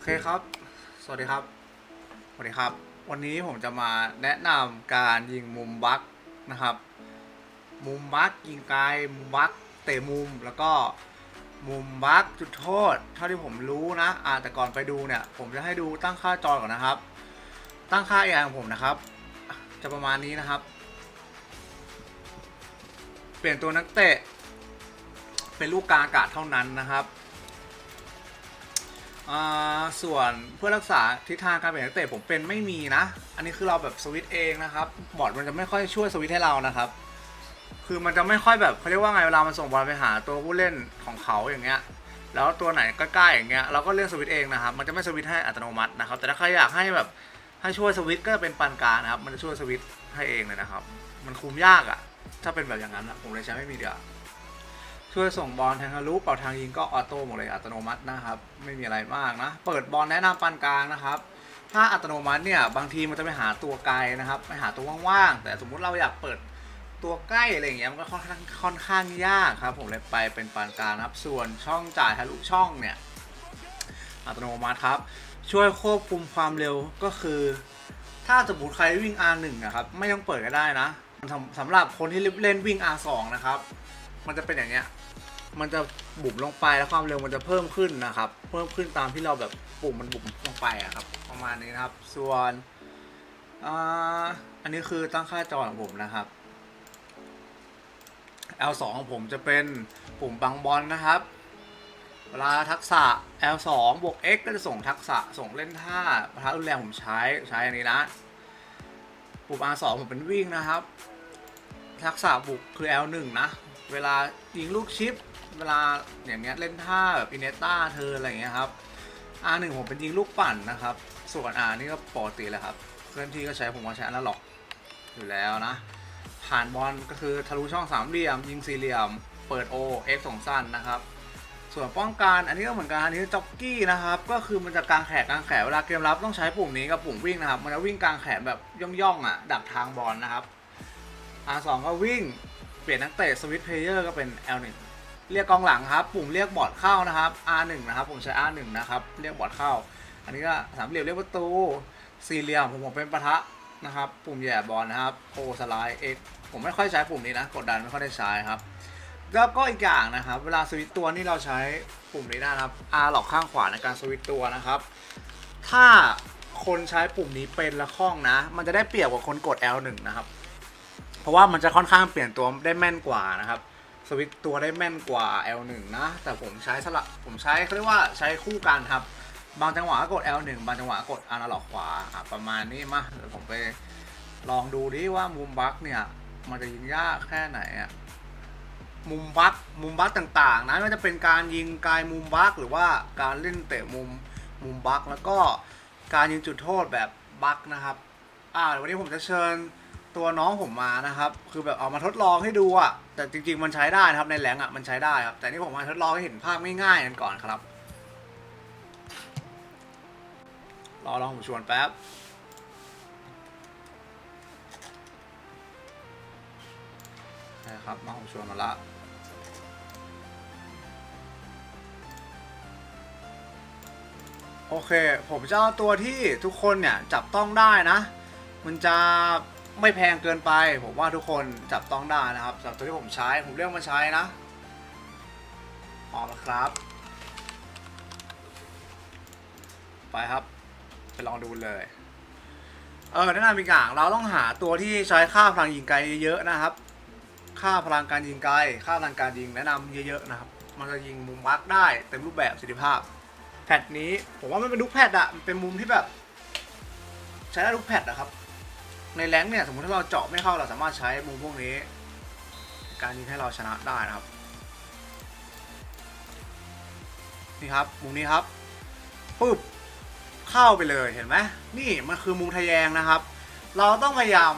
โอเคครับ สวัสดีครับ สวัสดีครับ วันนี้ผมจะมาแนะนำการยิงมุมบักนะครับ มุมบักยิงไกล มุมบักเตะมุม แล้วก็มุมบักจุดโทษ เท่าที่ผมรู้นะอ่าแต่ก่อนไปดูเนี่ย ผมจะให้ดูตั้งค่าจอก่อนนะครับ ตั้งค่า AI ของผมนะครับ จะประมาณนี้นะครับ เปลี่ยนตัวนักเตะ เป็นลูกกลางอากาศเท่านั้นนะครับ อ่าส่วนเพื่อรักษาทิศทางการเปลี่ยนนักเตะผมเป็นไม่มีนะ อันนี้คือเราแบบสวิตเองนะครับ บอร์ดมันจะไม่ค่อยช่วยสวิตให้เรานะครับ คือมันจะไม่ค่อยแบบเขาเรียกว่าไงเวลามันส่งบอลไปหาตัวผู้เล่นของเขาอย่างเงี้ย แล้วตัวไหนใกล้ๆอย่างเงี้ยเราก็เลือกสวิตเองนะครับ มันจะไม่สวิตให้อัตโนมัตินะครับ แต่ถ้าใครอยากให้แบบให้ช่วยสวิตช์ก็เป็นปานกลางนะครับ มันจะช่วยสวิตให้เองเลยนะครับ มันคุมยากอะ่ะ ถ้าเป็นแบบอย่างนั้นอะผมเลยใช้ไม่มีเดียว ช่วยส่งบอลแทงทะลุเป่าทางยิงก็ออโต้หมดเลยอัตโนมัตินะครับ ไม่มีอะไรมากนะ เปิดบอลแนะนำปานกลางนะครับ ถ้าอัตโนมัติเนี่ยบางทีมันจะไปหาตัวไกลนะครับไปหาตัวว่างๆแต่สมมุติเราอยากเปิดตัวใกล้อะไรอย่างเงี้ยมันก็ค่อนข้างค่อนข้างยากครับ ผมเลยไปเป็นปานกลางนะครับ ส่วนช่องจ่ายทะลุช่องเนี่ยอัตโนมัติครับ ช่วยควบคุมความเร็วก็คือ ถ้าสมมติใครวิ่ง R1 นะครับไม่ต้องเปิดก็ได้นะสำสำหรับคนที่เล่นวิ่ง R2 นะครับ มันจะเป็นอย่างเงี้ย มันจะบุ๋มลงไปแล้วความเร็วมันจะเพิ่มขึ้นนะครับ เพิ่มขึ้นตามที่เราแบบปุ่มมันบุ๋มลงไปอะครับ ประมาณนี้นะครับ ส่วนอ่าอันนี้คือตั้งค่าจอของผมนะครับ L2 ของผมจะเป็นปุ่มบังบอลนะครับ เวลาทักษะ L2 บวก X ก็จะส่งทักษะส่งเล่นท่าประทะรุนแรงผมใช้ใช้อันนี้นะ ปุ่ม R2 ผมเป็นวิ่งนะครับ ทักษะบุกคือ L1 นะ เวลายิงลูกชิป เวลาอย่างเงี้ยเล่นท่าแบบอินเนต้าเธออะไรเงี้ยครับ R1 ผมเป็นยิงลูกปั่นนะครับ ส่วน R นี่ก็ปกติแหละครับเคลื่อนที่ก็ใช้ผมว่าใช้อนาล็อกอยู่แล้วนะ ผ่านบอลก็คือทะลุช่องสามเหลี่ยม ยิงสี่เหลี่ยม เปิด O X ส่งสั้นนะครับส่วนป้องกันอันนี้ก็เหมือนกันอันนี้จ็อกกี้นะครับ ก็คือมันจะกลางแขนกลางแขนเวลาเกมรับต้องใช้ปุ่มนี้กับปุ่มวิ่งนะครับ มันจะวิ่งกลางแขนแบบย่องๆอะดักทางบอลนะครับ R2 ก็วิ่ง ลี่ยนนักเตะสวิตเพลเยอร์ก็เป็น L1 เรียกกองหลังครับ ปุ่มเรียกบอร์ดเข้านะครับ R1 นะครับ ผมใช้ R1 นะครับ เรียกบอร์ดเข้า อันนี้ก็สามเหลี่ยมเรียกประตู สี่เหลี่ยมผมผมเป็นปะทะนะครับ ปุ่มแย่บอลนะครับ O สไลด์ X ผมไม่ค่อยใช้ปุ่มนี้นะ กดดันไม่ค่อยได้ใช้ครับ แล้วก็อีกอย่างนะครับ เวลาสวิตตัวนี่เราใช้ปุ่มนี้นะครับ R หลอกข้างขวาในการสวิตตัวนะครับ ถ้าคนใช้ปุ่มนี้เป็นละคล่องนะ มันจะได้เปรียบกว่าคนกด L1 นะครับ เพราะว่ามันจะค่อนข้างเปลี่ยนตัวได้แม่นกว่านะครับสวิตตัวได้แม่นกว่า L1 นะ แต่ผมใช้สลับผมใช้เขาเรียกว่าใช้คู่กันครับ บางจังหวะก็กด L1 บางจังหวะกกดอนาล็อกขวาประมาณนี้มาเดี๋ยวผมไปลองดูดิว่ามุมบักเนี่ยมันจะยิงยากแค่ไหนอะมุมบักมุมบักต่างๆนะไม่ว่าจะเป็นการยิงไกลมุมบักหรือว่าการเล่นเตะมุมมุมบักแล้วก็การยิงจุดโทษแบบบักนะครับอ่าเดี๋ยววันนี้ผมจะเชิญ ตัวน้องผมมานะครับ คือแบบเอามาทดลองให้ดูอะแต่จริง ๆ มันใช้ได้นะครับในแหลงอะมันใช้ได้ครับ แต่นี่ผมมาทดลองให้เห็นภาพง่ายๆกันก่อนครับ รอลองผมชวนแป๊บนะครับน้องผมชวนมาละโอเค ผมจะเอาตัวที่ทุกคนเนี่ยจับต้องได้นะ มันจะ ไม่แพงเกินไป ผมว่าทุกคนจับต้องได้นะครับสำหรับตัวที่ผมใช้ผมเลือกมาใช้นะพร้อมแล้วครับ ไปครับ ไปลองดูเลย เออแนะนำอีกอย่างเราต้องหาตัวที่ใช้ค่าพลังยิงไกลเยอะๆนะครับ ค่าพลังการยิงไกล ค่าพลังการยิงแนะนำเยอะๆนะครับ มันจะยิงมุมมาร์กได้เต็มรูปแบบสิทธิภาพ แพทนี้ผมว่ามันเป็นลูกแพทอะมันเป็นมุมที่แบบ ใช้ได้ทุกแพทนะครับ ในแรงเนี่ยสมมติถ้าเราเจาะไม่เข้าเราสามารถใช้มุมพวกนี้ การยิงให้เราชนะได้นะครับ นี่ครับมุมนี้ครับปึ๊บเข้าไปเลยเห็นไหมนี่มันคือมุมทะแยงนะครับ เราต้องพยายาม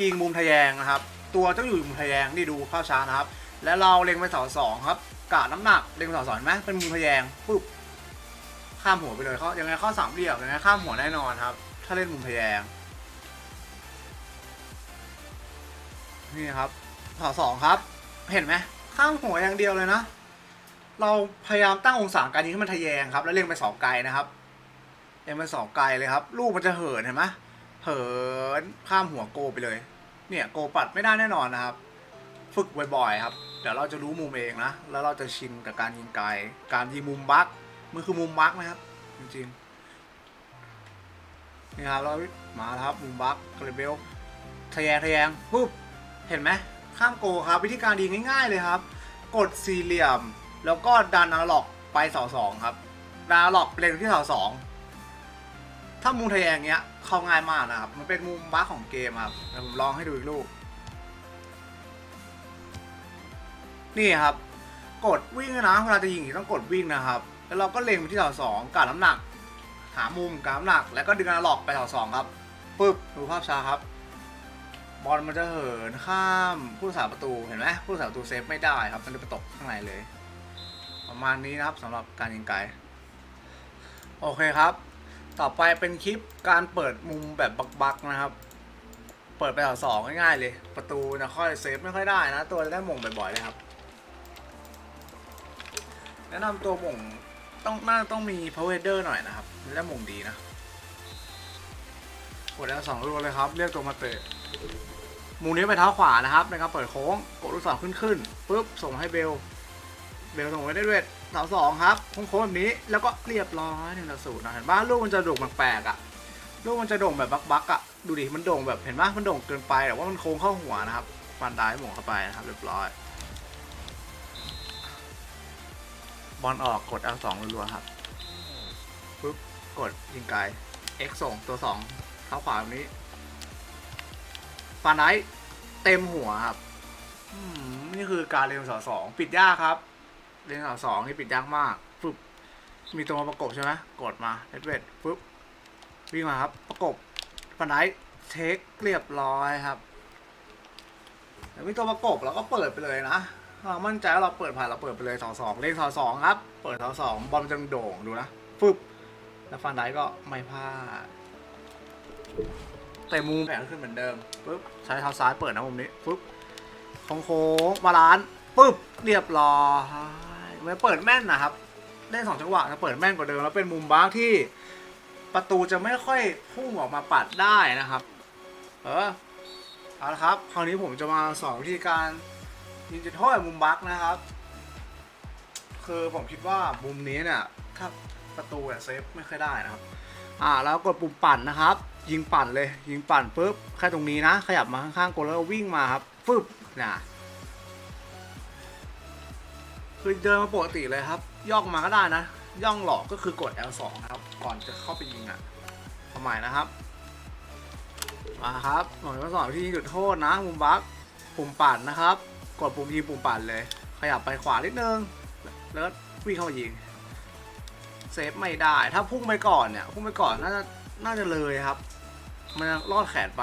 ยิงมุมทะแยงนะครับ ตัวต้องอยู่มุมทะแยงนี่ดูเข้าช้านะครับ แล้วเราเล็งไปเสาสองครับกาดน้ำหนักเล็งไปเสาสองไหมเป็นมุมทะแยงปุ๊บข้ามหัวไปเลยเขายังไงข้อสามเหลี่ยมยังไงข้ามหัวแน่นอนครับ ถ้าเล่นมุมทะแยง นี่ครับเสาสองครับ เห็นไหมข้ามหัวอย่างเดียวเลยนะ เราพยายามตั้งองศาการยิงให้มันทะแยงครับ แล้วเล็งไปเสาไกลนะครับเอ็มสองไกลเลยครับ ลูกมันจะเหินเห็นไหมเหินข้ามหัวโกไปเลย เนี่ยโกปัดไม่ได้แน่นอนนะครับ ฝึกบ่อยๆครับ เดี๋ยวเราจะรู้มุมเองนะ แล้วเราจะชินกับการยิงไกล การยิงมุมบักมันคือมุมบักนะครับ จริงๆนี่ครับเรามาแล้วครับมุมบักกระเบลทะแยงทะแยงปุ๊บ เห็นไหมข้ามโกครับ วิธีการดีง่าย ๆ เลยครับ กดสี่เหลี่ยม แล้วก็ดันอนาล็อกไปเสาสองครับดันอนาล็อกเล็งที่เสาสองถ้ามุมทะแยงเนี้ยเข้าง่ายมากนะครับ มันเป็นมุมบักของเกมครับเดี๋ยวผมลองให้ดูอีกลูก นี่ครับ กดวิ่งนะเวลาจะยิงต้องกดวิ่งนะครับ แล้วเราก็เล็งไปที่เสาสองกัดน้ำหนัก หามุมกัดน้ำหนัก แล้วก็ดึงอนาล็อกไปเสาสองครับปึ๊บดูภาพช้าครับ บอลมันจะเหินข้ามผู้รักษาประตูเห็นไหมผู้รักษาประตูเซฟไม่ได้ครับมันจะไปตกข้างในเลย ประมาณนี้นะครับสำหรับการยิงไกลโอเคครับ ต่อไปเป็นคลิปการเปิดมุมแบบบักๆนะครับ เปิดไปต่อสองง่ายๆเลย ประตูนะค่อยเซฟไม่ค่อยได้นะ ตัวได้มงบ่อยๆเลยครับ แนะนำตัวมงต้องน่าต้องมี power header หน่อยนะครับได้มงดีนะกดแล้วสองลูกเลยครับ เรียกตัวมาเตะ มุมนี้ไปเท้าขวานะครับในการเปิดโค้งกดลูกศรขึ้นขึ้นปุ๊บส่งให้เบล เบลส่งไปได้ด้วยเสาสองครับโค้งๆแบบนี้แล้วก็เรียบร้อยหนึ่งต่อศูนย์นะเห็นปะลูกมันจะโด่งแปลกๆอะลูกมันจะโด่งแบบบักๆอะดูดิมันโด่งแบบเห็นปะมันโด่งเกินไปแต่ว่ามันโค้งเข้าหัวนะครับฟันได้หมงเข้าไปนะครับเรียบร้อย บอลออกกด L2 รัวๆครับปุ๊บกดยิงไกล X ส่งตัว2เท้าขวาแบบนี้ ฟันไดเต็มหัวครับอืมนี่คือการเรียนสอสองปิดยากครับ เรียนสอสองนี่ปิดยากมากปุ๊บมีตัวมาประกบใช่ไหมกดมาเฮดเวทปุ๊บวิ่งมาครับประกบฟันไดเทคเรียบร้อยครับแล้วมีตัวประกบเราก็เปิดไปเลยนะเรามั่นใจว่าเราเปิดผ่านเราเปิดไปเลยสองสองเลขสองสองครับ เปิดสองสองบอลมันจะโด่งดูนะฟึบแล้วฟันไดก็ไม่พลาด แต่มุมแผงขึ้นเหมือนเดิมปุ๊บใช้เท้าซ้ายเปิดนะมุมนี้ปุ๊บโค้งๆบาลานซ์ปุ๊บเรียบร้อยไม่เปิดแม่นนะครับเล่นสองจังหวะจะเปิดแม่นกว่าเดิมแล้วเป็นมุมบาร์ที่ประตูจะไม่ค่อยพุ่งออกมาปัดได้นะครับ เออเอาละครับ คราวนี้ผมจะมาสอนวิธีการยิงจุดโทษมุมบักนะครับ คือผมคิดว่ามุมนี้เนี่ย ถ้าประตูเนี่ยเซฟไม่ค่อยได้นะครับ อ่าแล้วกดปุ่มปั่นนะครับ ยิงปั่นเลย ยิงปั่นปุ๊บแค่ตรงนี้นะ ขยับมาข้างๆกดแล้ววิ่งมาครับฟึบนะคือเดินมาปกติเลยครับ ย่องมาก็ได้นะ ย่องหลอกก็คือกด L2 นะครับ ก่อนจะเข้าไปยิงอะทำไมนะครับมาครับผมจะมาสอนวิธียิงจุดโทษนะมุมบักปุ่มปั่นนะครับ กดปุ่มยิงปุ่มปั่นเลย ขยับไปขวานิดนึง แล้วก็วิ่งเข้ามายิง เซฟไม่ได้ ถ้าพุ่งไปก่อนเนี่ย พุ่งไปก่อนน่าจะน่าจะเลยครับ มันจะลอดแขนไป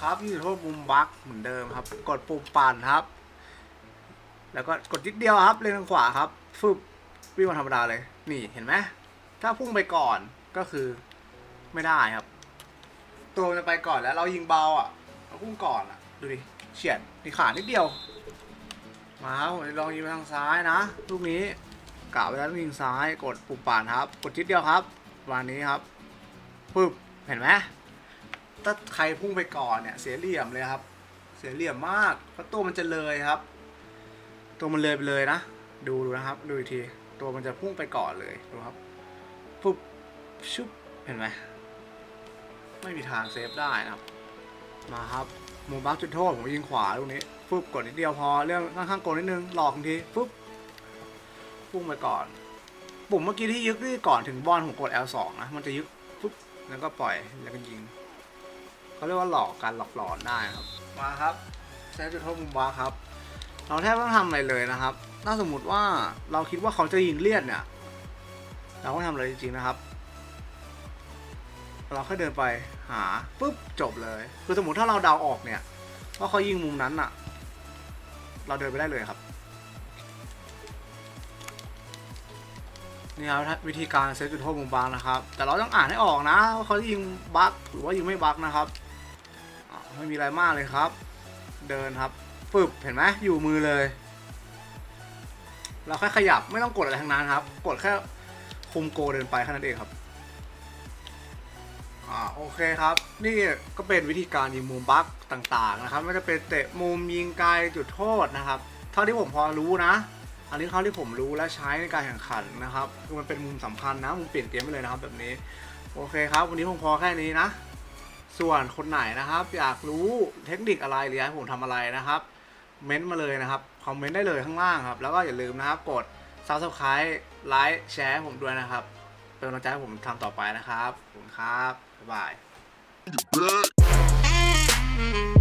ครับยิงจุดโทษมุมบักเหมือนเดิมครับ กดปุ่มปั่นครับ แล้วก็กดนิดเดียวครับเลนทางขวาครับฟึบวิ่งมาธรรมดาเลย นี่เห็นไหมถ้าพุ่งไปก่อนก็คือไม่ได้ครับ ตัวมันจะไปก่อนแล้วเรายิงเบาอะเราพุ่งก่อนอะ ดูดิเฉียดนี่ขานิดเดียว มาครับผมจะลองยิงไปทางซ้ายนะลูกนี้กะไว้แล้วยิงซ้ายกดปุ่มป่านครับ กดนิดเดียวครับประมาณนี้ครับปึ๊บเห็นไหมถ้าใครพุ่งไปก่อนเนี่ย เสียเหลี่ยมเลยครับ เสียเหลี่ยมมากเพราะตัวมันจะเลยครับ ตัวมันเลยไปเลยนะ ดูดูนะครับ ดูอีกที ตัวมันจะพุ่งไปก่อนเลยดูครับปุ๊บชุบเห็นไหมไม่มีทางเซฟได้นะครับ มาครับ มุมบักจุดโทษผมยิงขวาลูกนี้ปุ๊บกดนิดเดียวพอเรื่องข้างๆกดนิดนึงหลอกทันทีปุ๊บพุ่งไปก่อน ปุ่มเมื่อกี้ที่ยึกนี่ก่อนถึงบอลผมกด L2 นะมันจะยึกปุ๊บแล้วก็ปล่อยแล้วก็ยิงเขาเรียกว่าหลอกการหลอกหลอนได้ครับมาครับใช้จุดโทษมุมบักครับ เราแทบไม่ต้องทำอะไรเลยนะครับ ถ้าสมมติว่าเราคิดว่าเขาจะยิงเลียดเนี่ยเราก็ทำอะไรจริงๆนะครับ เราแค่เดินไป หาปุ๊บจบเลย คือสมมติถ้าเราเดาออกเนี่ยว่าเขายิงมุมนั้นอะเราเดินไปได้เลยครับ นี่ครับวิธีการเซตจุดโทษมุมบางนะครับ แต่เราต้องอ่านให้ออกนะว่าเขาจะยิงบั๊กหรือว่ายิงไม่บั๊กนะครับอ่าไม่มีอะไรมากเลยครับ เดินครับปึ๊บเห็นไหมอยู่มือเลย เราแค่ขยับไม่ต้องกดอะไรทั้งนั้นครับ กดแค่คุมโกเดินไปแค่นั้นเองครับอ่า โอเคครับ นี่ก็เป็นวิธีการยิงมุมบัคต่างๆนะครับไม่ว่าจะเป็นเตะมุมยิงไกลจุดโทษนะครับ เท่าที่ผมพอรู้นะ อันนี้เท่าที่ผมรู้และใช้ในการแข่งขันนะครับคือมันเป็นมุมสำคัญนะมุมเปลี่ยนเกมไปเลยนะครับแบบนี้ โอเคครับ วันนี้ผมพอแค่นี้นะ ส่วนคนไหนนะครับ อยากรู้เทคนิคอะไรหรืออยากให้ผมทำอะไรนะครับเม้นต์มาเลยนะครับคอมเมนต์ได้เลยข้างล่างครับ แล้วก็อย่าลืมนะครับกด subscribe ไลค์แชร์ผมด้วยนะครับ เป็นกำลังใจให้ผมทำต่อไปนะครับขอบคุณครับ บ๊ายบาย Back.